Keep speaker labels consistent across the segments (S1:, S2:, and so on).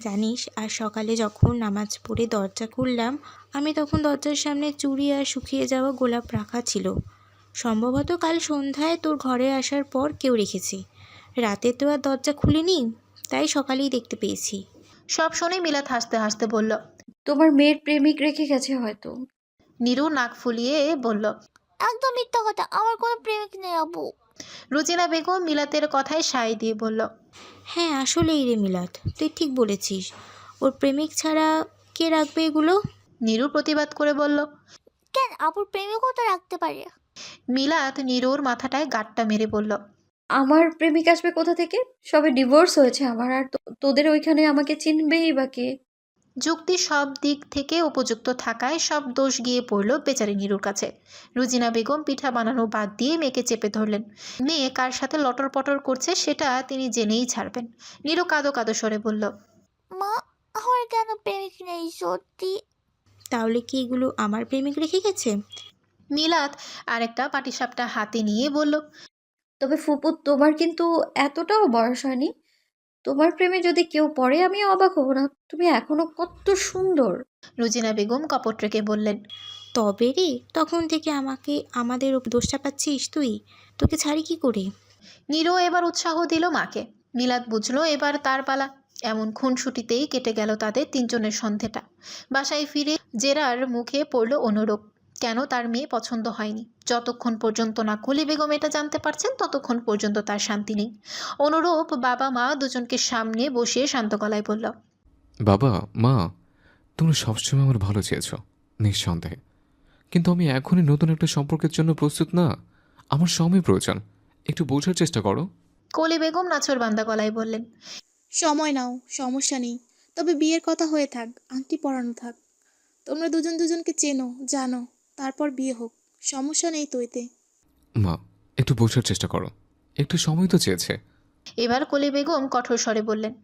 S1: জানিস আর সকালে যখন নামাজ পড়ে দরজা খুললাম আমি তখন দরজার সামনে চুড়ি আর শুকিয়ে যাওয়া গোলাপ রাখা ছিল। সম্ভবত কাল সন্ধ্যায় তোর ঘরে আসার পর কেউ রেখেছে। রাতে তো আর দরজা খুলিনি তাই সকালেই দেখতে পেয়েছি।
S2: সব শুনে মিলাত হাসতে হাসতে বলল
S3: তোমার মেয়ের প্রেমিক রেখে গেছে হয়তো।
S2: নীরু নাক ফুলিয়ে বলল
S4: একদম মিথ্যা কথা আমার কোনো প্রেমিক নেই আবু
S2: রুজিনা বেগম মিলাতের কথায় সায় দিয়ে বলল
S1: হ্যাঁ আসলেই রে মিলাত তুই ঠিক বলেছিস। ওর প্রেমিক ছাড়া কে রাখবে এগুলো?
S2: নীরু প্রতিবাদ করে বলল
S4: কেন? আবুর প্রেমিকও তো রাখতে পারে।
S2: মিলাত নীরুর মাথাটায় গাঁটটা মেরে বলল
S3: আমার প্রেমিক আসবে কোথা থেকে? সবে ডিভোর্স হয়েছে আমার আর তো- তোদের ওইখানে আমাকে চিনবেই বা কে?
S2: যুক্তি সব দিক থেকে উপযুক্ত থাকায় সব দোষ গিয়ে পড়ল বেচারি নীরুর কাছে। রুজিনা বেগম পিঠা বানানো বাদ দিয়ে মেয়েকে চেপে ধরলেন। মেয়ে কার সাথে লটর পটর করছে সেটা তিনি জেনেই ছাড়বেন। নীরু কাদো কাদো সরে বলল
S4: মা আমার কেন প্রেমিক নেই সত্যি?
S1: তাহলে কি এগুলো আমার প্রেমিক রেখে গেছে?
S2: মিলাত আরেকটা পাটিসাপটা হাতে নিয়ে বলল
S3: তবে ফুপু তোমার কিন্তু এতটাও বয়স হয়নি। তোমার প্রেমে যদি কেউ পড়ে আমি অবাক হব না। তুমি এখনও কত সুন্দর।
S2: রুজিনা বেগম কপট রেখে বললেন
S1: তবে রে তখন থেকে আমাকে আমাদের ওপর দোষটা পাচ্ছিস তুই? তোকে ছাড়ি কি করে?
S2: নীরু এবার উৎসাহ দিল মাকে। মিলাদ বুঝলো এবার তার পালা। এমন খুনসুটিতেই কেটে গেল তাদের তিনজনের সন্ধেটা। বাসায় ফিরে জেরার মুখে পড়ল অনুরূপ। কেন তার মেয়ে পছন্দ হয়নি? যতক্ষণ পর্যন্ত না কলি বেগম এটা জানতে পারছেন ততক্ষণ পর্যন্ত তার শান্তি নেই। অনুরূপ বাবা মা দুজনকে সামনে বসিয়ে শান্ত গলায় বলল
S5: বাবা মা তোমরা সবসময় আমার ভালো চেয়েছ নিঃসন্দেহে। কিন্তু আমি এখনই নতুন একটা সম্পর্কের জন্য প্রস্তুত না। আমার সময় প্রয়োজন। একটু বোঝার চেষ্টা করো।
S2: কলি বেগম নাচর বান্দা গলায় বললেন
S6: সময় নাও সমস্যা নেই। তবে বিয়ের কথা হয়ে থাক আংটি পরানো থাক। তোমরা দুজন দুজনকে চেনো জানো। তারপর বিয়ে হোক সমস্যা নেই তো এতে।
S5: মা একটু বোঝার চেষ্টা করো। একটু সময় তো চেয়েছে।
S2: এবার কলি বেগম কঠোর স্বরে বললেন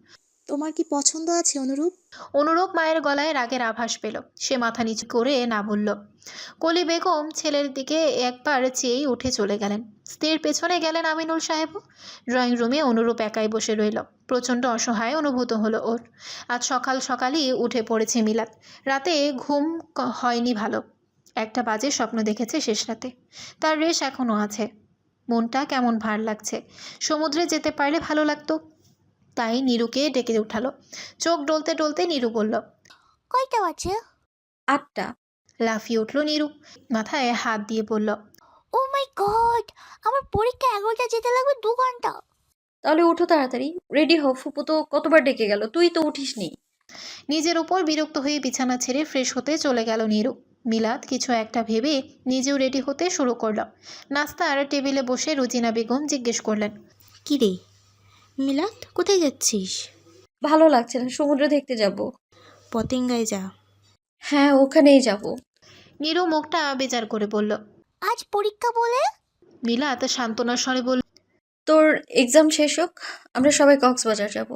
S6: তোমার কি পছন্দ আছে অনুরূপ?
S2: অনুরূপ মায়ের গলায় রাগের আভাস পেল। সে মাথা নিচু করে না বলল। কলি বেগম ছেলের দিকে একবার চেয়েই উঠে চলে গেলেন। স্ত্রীর পেছনে গেলেন আমিনুল সাহেবও ড্রয়িং রুমে অনুরূপ একাই বসে রইল। প্রচণ্ড অসহায় অনুভূত হলো ওর। আজ সকাল সকালই উঠে পড়েছে মিলাদ। রাতে ঘুম হয়নি ভালো। একটা বাজে স্বপ্ন দেখেছে শেষ রাতে। তার রেশ এখনও আছে। মনটা কেমন ভার লাগছে। সমুদ্রে যেতে পারলে ভালো লাগতো। তাই নীরুকে ডেকে উঠালো। চোখ ডলতে ডলতে নীরু বলল
S4: কয়টা আছে
S3: আটটা।
S2: লাফিয়ে উঠল নীরু। মাথায় হাত দিয়ে বলল
S4: ও মাই গড! আমার পরীক্ষা এগারোটা যেতে লাগবে দু ঘণ্টা।
S3: তাহলে উঠো তাড়াতাড়ি। রেডি হও ফুপু তো কতবার ডেকে গেল। তুই তো উঠিসনি।
S2: নিজের উপর বিরক্ত হয়ে বিছানা ছেড়ে ফ্রেশ হতে চলে গেল নীরু। মিলাদ কিছু একটা ভেবে নিজেও রেডি হতে শুরু করল। নাস্তার টেবিলে বসে রুজিনা বেগম জিজ্ঞেস করলেন
S1: কি রে? মিলাদ কোথায় যাচ্ছিস?
S3: ভালো লাগছে না সমুদ্র দেখতে যাব।
S1: পতেঙ্গায় যা।
S3: হ্যাঁ ওখানেই যাব।
S2: নীরু মুখটা বেজার করে বলল
S4: আজ পরীক্ষা বলে?
S2: মিলাদ সান্ত্বনার স্বরে বলল
S3: তোর এক্সাম শেষ হোক আমরা সবাই কক্সবাজার যাব।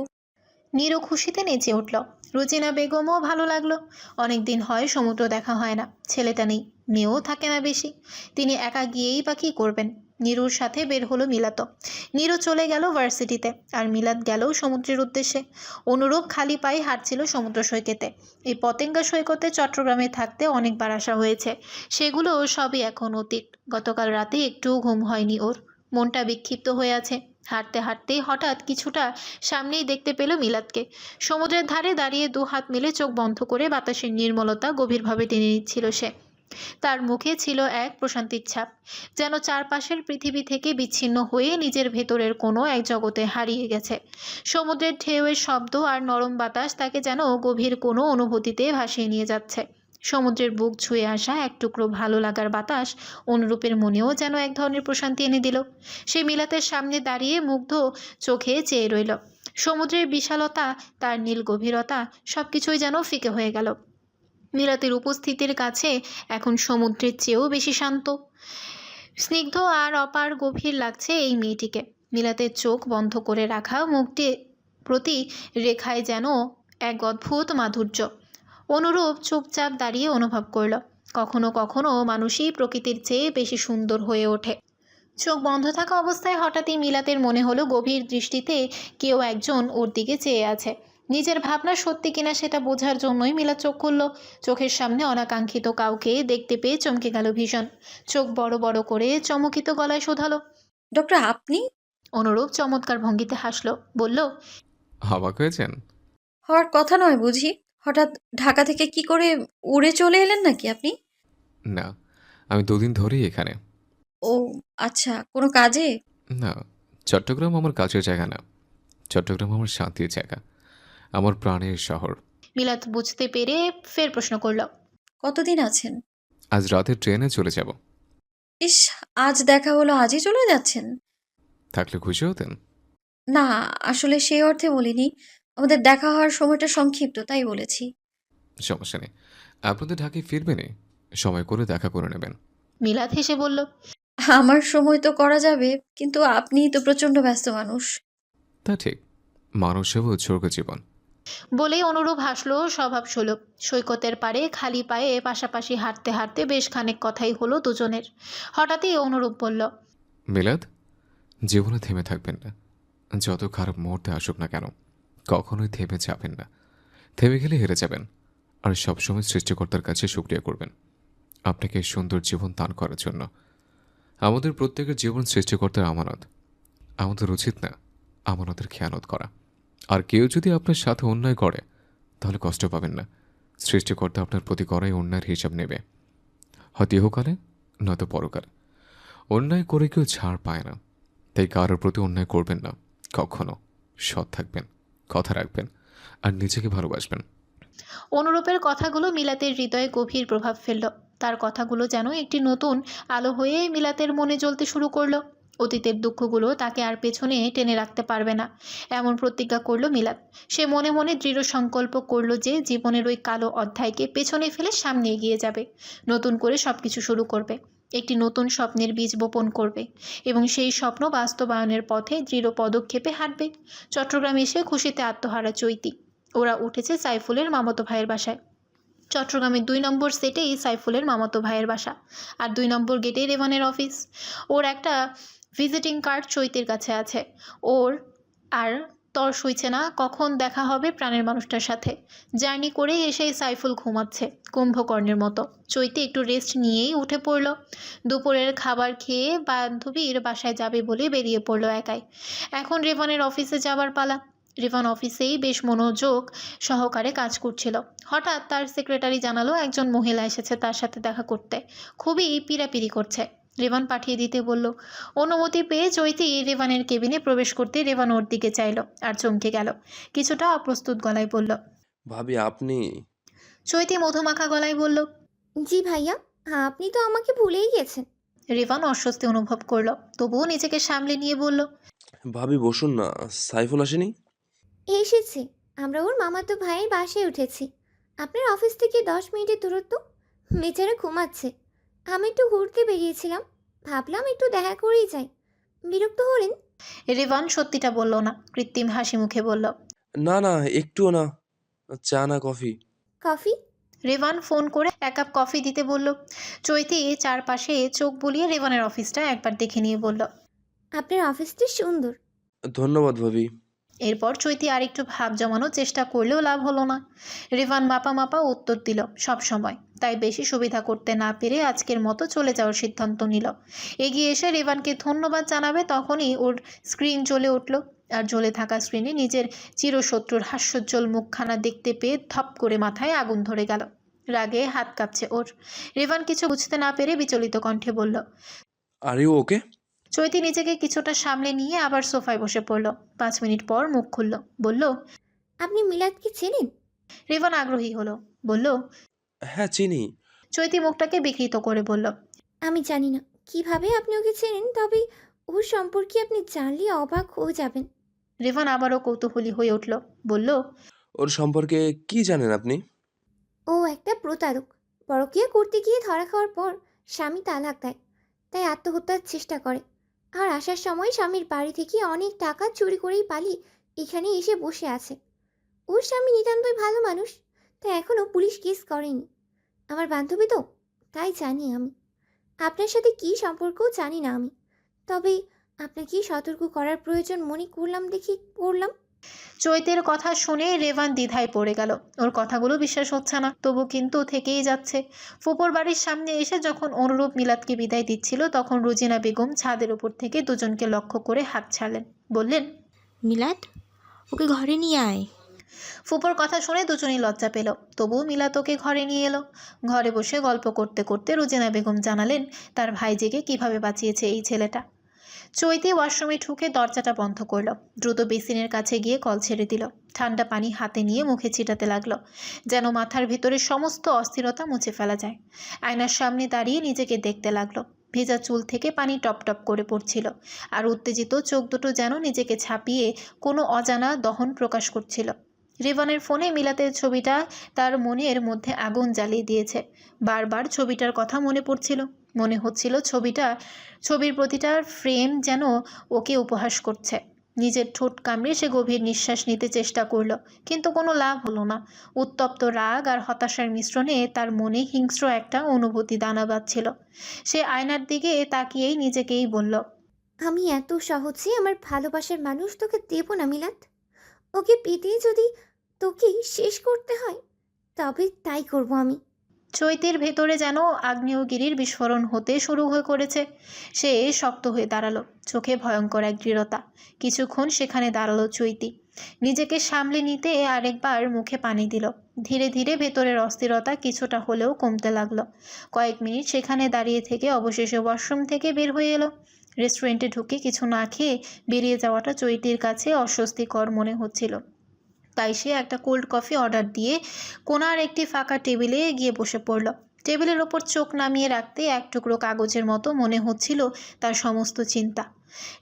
S2: নীরু খুশিতে নেচে উঠল। রুজিনা বেগমও ভালো লাগল। অনেক দিন হয় সমুদ্র দেখা হয় না। ছেলেটা নেই, মেয়েও থাকে না বেশি। তিনি একা গিয়েই বা কী করবেন? নীরুর সাথে বের হলো মিলাত। নীরু চলে গেল ভার্সিটিতে, আর মিলাদ গেল সমুদ্রের উদ্দেশ্যে। অনুরূপ খালি পায়ে হাঁটছিল সমুদ্র সৈকতে। এই পতেঙ্গা সৈকতে চট্টগ্রামে থাকতে অনেকবার আসা হয়েছে। সেগুলো সবই এখন অতীত। গতকাল রাতে একটুও ঘুম হয়নি ওর। মনটা বিক্ষিপ্ত হয়ে আছে। হাঁটতে হাঁটতেই হঠাৎ কিছুটা সামনেই দেখতে পেল মিলাদকে। সমুদ্রের ধারে দাঁড়িয়ে দু হাত মিলে চোখ বন্ধ করে বাতাসের নির্মলতা গভীরভাবে টেনে নিচ্ছিল সে। তার মুখে ছিল এক প্রশান্তির ছাপ, যেন চারপাশের পৃথিবী থেকে বিচ্ছিন্ন হয়ে নিজের ভেতরের কোনো এক জগতে হারিয়ে গেছে। সমুদ্রের ঢেউয়ের শব্দ আর নরম বাতাস তাকে যেন গভীর কোনো অনুভূতিতে ভাসিয়ে নিয়ে যাচ্ছে। সমুদ্রের বুক ছুঁয়ে আসা এক টুকরো ভালো লাগার বাতাস অনুরূপের মনেও যেন এক ধরনের প্রশান্তি এনে দিল। সে মিলাতের সামনে দাঁড়িয়ে মুগ্ধ চোখে চেয়ে রইল। সমুদ্রের বিশালতা, তার নীল গভীরতা সব কিছুই যেন ফিকে হয়ে গেল। মিলাতের উপস্থিতির কাছে এখন সমুদ্রের চেয়েও বেশি শান্ত। স্নিগ্ধ আর অপার গভীর লাগছে এই মেয়েটিকে। মিলাতের চোখ বন্ধ করে রাখা মুখটি প্রতি রেখায় যেন এক অদ্ভুত মাধুর্য। অনুরূপ চুপচাপ দাঁড়িয়ে অনুভব করল। কখনো কখনো মানুষই প্রকৃতির চেয়ে বেশি সুন্দর হয়ে ওঠে। চোখ বন্ধ থাকা অবস্থায় হঠাৎই মিলাতের মনে হলো গভীর দৃষ্টিতে কেউ একজন ওর দিকে চেয়ে আছে। নিজের ভাবনা সত্যি কিনা সেটা বোঝার জন্যই মিলা চোখ খুলল। চোখের সামনে অনাকাঙ্ক্ষিত কাউকে দেখতে পেয়ে চমকে গেল ভীষণ। চোখ বড় বড় করে চমকিত গলায় শোধালো
S3: ডক্টর আপনি?
S2: অনুরূপ চমৎকার ভঙ্গিতে হাসলো বলল
S5: অবাক হয়েছেন
S3: হওয়ার কথা নয় বুঝি? হঠাৎ ঢাকা থেকে কি করে উড়ে চলে এলেন নাকি আপনি?
S5: না আমি দুদিন ধরেই এখানে।
S3: ও আচ্ছা কোনো কাজে?
S5: না চট্টগ্রাম আমার কাজের জায়গা না। চট্টগ্রাম আমার শান্তির জায়গা। আমার প্রাণের শহর।
S2: মিলাত বুঝতে পেরে ফের প্রশ্ন করল।
S3: কতদিন আছেন?
S5: আজ রাতে ট্রেনে চলে যাব।
S3: ইস আজ দেখা হলো আজই চলে যাচ্ছেন?
S5: থাকলে খুশি হতেন।
S3: না আসলে সেই অর্থে বলিনি। আমাদের দেখা হওয়ার সময়টা সংক্ষিপ্ত তাই বলেছি।
S5: সমস্যা নেই। আপনাদের ঢাকায় ফিরবেনই সময় করে দেখা করে নেবেন।
S2: মিলাদ হেসে বলল
S3: আমার সময় তো করা যাবে কিন্তু আপনি তো প্রচণ্ড ব্যস্ত মানুষ।
S5: তা ঠিক। সেবা উৎসর্গ জীবন।
S2: বলেই অনুরূপ হাসলো স্বভাব সুলভ। সৈকতের পারে খালি পায়ে পাশাপাশি হাঁটতে হাঁটতে বেশ খানিক কথাই হলো দুজনের। হঠাৎই অনুরূপ বলল
S5: মিলাদ জীবনে থেমে থাকবেন না। যত খারাপ মুহূর্তে আসুক না কেন। কখনোই থেমে যাবেন না। থেমে গেলে হেরে যাবেন আর সবসময় সৃষ্টিকর্তার কাছে শুক্রিয়া করবেন। আপনাকে সুন্দর জীবন দান করার জন্য। আমাদের প্রত্যেকের জীবন সৃষ্টিকর্তার আমানত। আমাদের উচিত না আমানতের খেয়ানত করা। আর কেউ যদি আপনার সাথে অন্যায় করে, তাহলে কষ্ট পাবেন না। সৃষ্টিকর্তা আপনার প্রতি করাই অন্যায়ের হিসাব নেবে। হয়তো ইহকালে নয়তো পরকালে। অন্যায় করে কেউ ছাড় পায় না। তাই কারোর প্রতি অন্যায় করবেন না। কখনো সৎ থাকবেন। কথা রাখবেন আর নিজেকে ভালোবাসবেন।
S2: অনুরূপের কথাগুলো মিলাতের হৃদয়ে গভীর প্রভাব ফেলল। তার কথাগুলো যেন একটি নতুন আলো হয়ে মিলাতের মনে জ্বলতে শুরু করল। অতীতের দুঃখগুলো তাকে আর পেছনে টেনে রাখতে পারবে না। এমন প্রতিজ্ঞা করল মিলাত। সে মনে মনে দৃঢ় সংকল্প করল যে জীবনের ওই কালো অধ্যায়কে পেছনে ফেলে সামনে এগিয়ে যাবে। নতুন করে সব কিছু শুরু করবে। একটি নতুন স্বপ্নের বীজ বপন করবে এবং সেই স্বপ্ন বাস্তবায়নের পথে দৃঢ় পদক্ষেপে হাঁটবে। চট্টগ্রাম এসে খুশিতে আত্মহারা চৈতি। ওরা উঠেছে সাইফুলের মামাতো ভাইয়ের বাসায়। চট্টগ্রামের দুই নম্বর সেটেই সাইফুলের মামাতো ভাইয়ের বাসা আর দুই নম্বর গেটে রেভানের অফিস। ওর একটা ভিজিটিং কার্ড চৈতির কাছে আছে। ওর আর তর সইছে না, কখন দেখা হবে প্রাণের মানুষটার সাথে? জার্নি করেই এসেই সাইফুল ঘুমাচ্ছে, কুম্ভকর্ণের মতো। চৈতি একটু রেস্ট নিয়েই উঠে পড়ল। দুপুরের খাবার খেয়ে বান্ধবীর বাসায় যাবে বলে বেরিয়ে পড়ল একাই। এখন রেভানের অফিসে যাবার পালা। রেভান অফিসেই বেশ মনোযোগ সহকারে কাজ করছিল। হঠাৎ তার সেক্রেটারি জানালো, একজন মহিলা এসেছে তার সাথে দেখা করতে। খুবই পিরাপিরি করছে। রেভান পাঠিয়ে দিতে বলল। অনুমতি পেয়ে চৈতি রেভানের কেবিনে প্রবেশ করতে রেভান ওর দিকে চাইল আর চমকে গেল। কিছুটা অপ্রস্তুত গলায় বলল
S7: ভাবি আপনি?
S2: চৈতি মধুমাখা গলায় বলল
S4: জি ভাইয়া আপনি তো আমাকে ভুলেই গেছেন।
S2: রেভান অস্বস্তি অনুভব করল তবুও নিজেকে সামলে নিয়ে বলল
S7: ভাবি বসুন না সাইফুল আসেনি?
S4: এসেছি আমরা ওর মামাতো ভাইয়ের বাসায় উঠেছি। আপনার অফিস থেকে দশ মিনিটের দূরত্ব বেচারা ঘুমাচ্ছে। আমি একটু ঘুরতে বেরিয়েছিলাম। ভাবলাম একটু দেখা করেই যাই। বিরক্ত হলেন?
S2: রেভান সত্যিটা বলল না কৃত্রিম হাসি মুখে বলল
S7: না না একটুও না চা না কফি।
S4: কফি?
S2: রেভান ফোন করে এক কাপ কফি দিতে বলল। চৈতি চারপাশে চোখ বুলিয়ে রেভানের অফিসটা একবার দেখে নিয়ে বলল
S4: আপনার অফিসটি সুন্দর।
S7: ধন্যবাদ ভাবি।
S2: এরপর চৈতি আরেকটু ভাব জমানোর চেষ্টা করলেও লাভ হলো না। রেভান মাপা মাপা উত্তর দিল, সব সময়। তাই বেশি সুবিধা করতে না পেরে আজকের মতো চলে যাওয়ার সিদ্ধান্ত নিল। এগিয়ে এসে রেভানকে ধন্যবাদ জানাবে তখনই ওর স্ক্রিন জ্বলে উঠল আর জ্বলে থাকা স্ক্রিনে নিজের চিরশত্রুর হাস্যোজ্জ্বল মুখখানা দেখতে পেয়ে ধপ করে মাথায় আগুন ধরে গেল। রাগে হাত কাঁপছে ওর। রেভান কিছু বুঝতে না পেরে বিচলিত কণ্ঠে বলল
S7: আর ওকে
S2: চৈতি নিজেকে কিছুটা সামলে নিয়ে আবার সোফায় বসে পড়ল। পাঁচ মিনিট পর মুখ খুলল। বলল
S4: আপনি মিলাদকে চেনেন?
S2: রেভান আগ্রহী হলো। বলল
S7: হ্যাঁ চিনি।
S2: চৈতি মুখটাকে বিকৃত করে বলল
S4: আমি জানি না কীভাবে আপনি ওকে চেনেন তবে ওর সম্পর্কে আপনি জানলে অবাক হয়ে যাবেন।
S2: রেভান আবারও কৌতূহলী হয়ে উঠল। বলল
S7: ওর সম্পর্কে কি জানেন আপনি?
S4: ও একটা প্রতারক। পরকীয়া করতে গিয়ে ধরা খাওয়ার পর স্বামী তালাক দেয় তাই আত্মহত্যার চেষ্টা করে। আর আসার সময় স্বামীর বাড়ি থেকে অনেক টাকা চুরি করেই পালি এখানে এসে বসে আছে। ওর স্বামী নিতান্তই ভালো মানুষ তা এখনও পুলিশ কেস করেনি। আমার বান্ধবী তো, তাই জানি আমি। আপনার সাথে কি সম্পর্ক জানি না আমি। তবে আপনাকে সতর্ক করার প্রয়োজন মনে করলাম দেখি করলাম।
S2: চৈতের কথা শুনে রেভান দ্বিধায় পড়ে গেল। ওর কথাগুলো বিশ্বাস হচ্ছে না তবু কিন্তু থেকেই যাচ্ছে। ফুপোর বাড়ির সামনে এসে যখন অনুরূপ মিলাদকে বিদায় দিচ্ছিল তখন রুজিনা বেগম ছাদের উপর থেকে দুজনকে লক্ষ্য করে হাত ছাড়লেন। বললেন
S1: মিলাদ ওকে ঘরে নিয়ে আয়।
S2: ফুপোর কথা শুনে দুজনেই লজ্জা পেল তবুও মিলাত ওকে ঘরে নিয়ে এলো। ঘরে বসে গল্প করতে করতে রুজিনা বেগম জানালেন তার ভাইজিকে কীভাবে বাঁচিয়েছে এই ছেলেটা। চৈতি ওয়াশরুমে ঢুকে দরজাটা বন্ধ করল। দ্রুত বেসিনের কাছে গিয়ে কল ছেড়ে দিল। ঠান্ডা পানি হাতে নিয়ে মুখে ছিটাতে লাগল, যেন মাথার ভেতরে সমস্ত অস্থিরতা মুছে ফেলা যায়। আয়নার সামনে দাঁড়িয়ে নিজেকে দেখতে লাগল। ভেজা চুল থেকে পানি টপ টপ করে পড়ছিল আর উত্তেজিত চোখ দুটো যেন নিজেকে ছাপিয়ে কোনো অজানা দহন প্রকাশ করছিল। রেভানের ফোনে মিলাতের ছবিটা তার মনের মধ্যে আগুন জ্বালিয়ে দিয়েছে। বারবার ছবিটার কথা মনে পড়ছিল। মনে হচ্ছিল ছবিটা, ছবির প্রতিটা ফ্রেম যেন ওকে উপহাস করছে। নিজের ঠোঁট কামড়ে সে গভীর নিঃশ্বাস নিতে চেষ্টা করল, কিন্তু কোনো লাভ হলো না। উত্তপ্ত রাগ আর হতাশার মিশ্রণে তার মনে হিংস্র একটা অনুভূতি দানা বাঁধছিল। সে আয়নার দিকে তাকিয়েই নিজেকেই বলল,
S4: আমি এত সহজে আমার ভালোবাসার মানুষ তোকে দেব না, মিলাদ। ওকে পেতেই যদি তোকে শেষ করতে হয়, তবে তাই করব আমি।
S2: চৈতের ভেতরে যেন আগ্নেয়গিরির বিস্ফোরণ হতে শুরু হয়ে করেছে। সে শক্ত হয়ে দাঁড়াল। চোখে ভয়ঙ্কর এক দৃঢ়তা। কিছুক্ষণ সেখানে দাঁড়াল চৈতি। নিজেকে সামলে নিতে আরেকবার মুখে পানি দিল। ধীরে ধীরে ভেতরের অস্থিরতা কিছুটা হলেও কমতে লাগল। কয়েক মিনিট সেখানে দাঁড়িয়ে থেকে অবশেষে ওয়াশরুম থেকে বের হয়ে এলো। রেস্টুরেন্টে ঢুকে কিছু না খেয়ে বেরিয়ে যাওয়াটা চৈতির কাছে অস্বস্তিকর মনে হচ্ছিল। তাই সে একটা কোল্ড কফি অর্ডার দিয়ে কোনার একটি ফাঁকা টেবিলে গিয়ে বসে পড়ল। টেবিলের ওপর চোখ নামিয়ে রাখতে এক টুকরো কাগজের মতো মনে হচ্ছিল তার সমস্ত চিন্তা।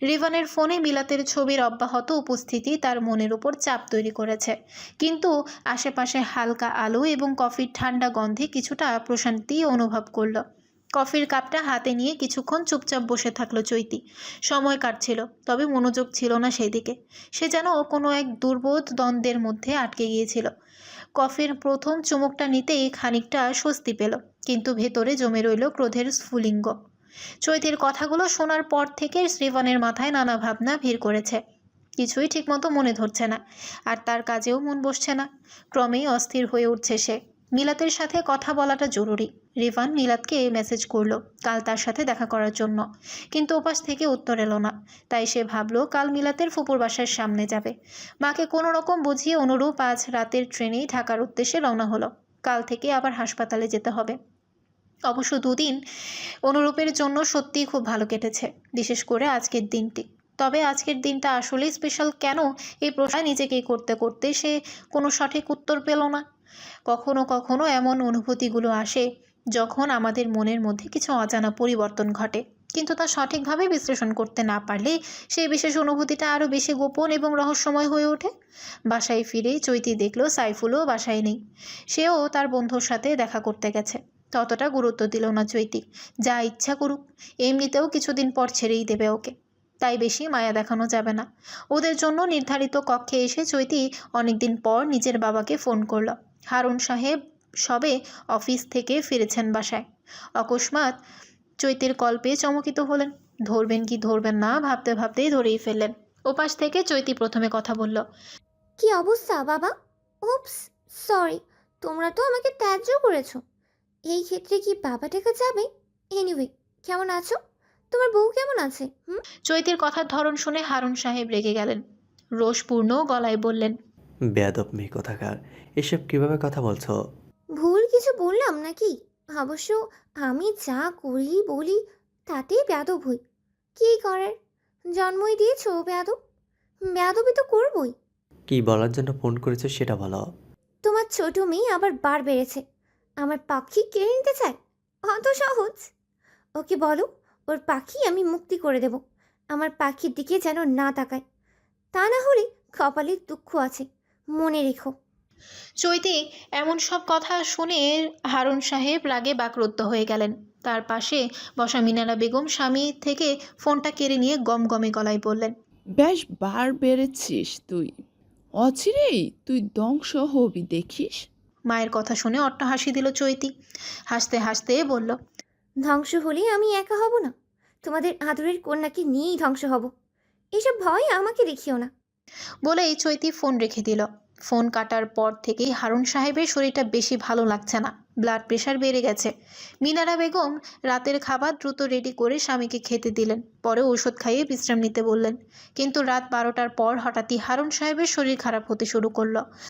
S2: রিভানের ফোনে মিলাতের ছবির অব্যাহত উপস্থিতি তার মনের উপর চাপ তৈরি করেছে। কিন্তু আশেপাশে হালকা আলো এবং কফির ঠান্ডা গন্ধে কিছুটা প্রশান্তি অনুভব করল। কফির কাপটা হাতে নিয়ে কিছুক্ষণ চুপচাপ বসে থাকল চৈতি। সময় কাটছিল, তবে মনোযোগ ছিল না সেই দিকে সে যেন কোনো এক দুর্বোধ দ্বন্দ্বের মধ্যে আটকে গিয়েছিল। কফির প্রথম চুমুকটা নিতেই খানিকটা স্বস্তি পেল, কিন্তু ভেতরে জমে রইল ক্রোধের স্ফুলিঙ্গ। চৈতির কথাগুলো শোনার পর থেকে শ্রীবানের মাথায় নানা ভাবনা ভিড় করেছে। কিছুই ঠিকমতো মনে ধরছে না, আর তার কাজেও মন বসছে না। ক্রমেই অস্থির হয়ে উঠছে সে। মিলাতের সাথে কথা বলাটা জরুরি। রিভান মিলাতকে এই মেসেজ করল, কাল তার সাথে দেখা করার জন্য। কিন্তু ওপাশ থেকে উত্তর এলো না। তাই সে ভাবলো, কাল মিলাতের ফুপুর বাসার সামনে যাবে। মাকে কোনো রকম বুঝিয়ে অনুরূপ আজ রাতের ট্রেনেই ঢাকার উদ্দেশ্যে রওনা হলো। কাল থেকে আবার হাসপাতালে যেতে হবে। অবশ্য দুদিন অনুরূপের জন্য সত্যিই খুব ভালো কেটেছে, বিশেষ করে আজকের দিনটি। তবে আজকের দিনটা আসলেই স্পেশাল কেন, এই প্রশ্ন নিজেকেই করতে করতে সে কোনো সঠিক উত্তর পেল না। কখনো কখনো এমন অনুভূতিগুলো আসে যখন আমাদের মনের মধ্যে কিছু অজানা পরিবর্তন ঘটে। কিন্তু তা সঠিকভাবে বিশ্লেষণ করতে না পারলে সেই বিশেষ অনুভূতিটা আরও বেশি গোপন এবং রহস্যময় হয়ে ওঠে। বাসায় ফিরেই চৈতি দেখল সাইফুলও বাসায় নেই। সেও তার বন্ধুর সাথে দেখা করতে গেছে। ততটা গুরুত্ব দিল না চৈতি। যা ইচ্ছা করুক, এমনিতেও কিছুদিন পর ছেড়েই দেবে ওকে। তাই বেশি মায়া দেখানো যাবে না। ওদের জন্য নির্ধারিত কক্ষে এসে চৈতি অনেকদিন পর নিজের বাবাকে ফোন করল। হারুন সাহেব সবে অফিস থেকে ফিরেছেন বাসায়। অকস্মাৎ চৈতের কল পেয়ে চমকিত হলেন। ধরবেন কি ধরবেন না ভাবতে ভাবতেই ধরেই ফেললেন। ওপাশ থেকে চৈতি প্রথমে কথা বলল
S4: কি অবস্থা বাবা? উপস সরি তোমরা তো আমাকে ত্যায্য করেছ। এই ক্ষেত্রে কি বাবা টাকা যাবে? এনিওয়ে কেমন আছো? তোমার বউ কেমন আছে হুম?
S2: চৈতির কথার ধরন শুনে হারুন সাহেব রেগে গেলেন। রোষপূর্ণ গলায় বললেন
S8: বেয়াদব মেয়ে কোথাকার। এসব কীভাবে কথা বলছো?
S4: ভুল কিছু বললাম নাকি? অবশ্য আমি যা করি বলি তাতেই বেয়াদব হই। কী করার জন্মই দিয়েছ বেয়াদব। বেয়াদবি তো করবই।
S8: কি বলার জন্য ফোন করেছ সেটা বলো।
S4: তোমার ছোট মেয়ে আবার বার বেড়েছে। আমার পাখি কেড়ে নিতে চায়? অত সহজ। ওকে বলো ওর পাখি আমি মুক্তি করে দেব। আমার পাখির দিকে যেন না তাকায়। তা না হলে কপালে দুঃখ আছে। মনে রেখো।
S2: চৈতি এমন সব কথা শুনে হারুন সাহেব রাগে বাকরুদ্ধ হয়ে গেলেন। তার পাশে বসা মিনারা বেগম স্বামী থেকে ফোনটা কেড়ে নিয়ে গমগমে গলায় বললেন
S9: বেশ বার বেড়েছিস তুই। অচিরেই তুই ধ্বংস হবি দেখিস?
S2: মায়ের কথা শুনে অট্ট হাসি দিল চৈতি। হাসতে হাসতে বলল
S4: ধ্বংস হলে আমি একা হব না। তোমাদের আদরের কন্যাকে নিয়েই ধ্বংস হব। এসব ভয় আমাকে দেখিও না।
S2: বলেই চৈতি ফোন রেখে দিল। ফোন কাটার পর থেকেই হারুন সাহেবের শরীরটা বেশি ভালো লাগছে না। ব্লাড প্রেশার বেড়ে গেছে। মিনারা বেগম রাতের খাবার দ্রুত রেডি করে স্বামীকে খেতে দিলেন। পরে ওষুধ খাইয়ে বিশ্রাম নিতে বললেন। কিন্তু রাত বারোটার পর হঠাৎই হারুন সাহেবের শরীর খারাপ হতে শুরু করল।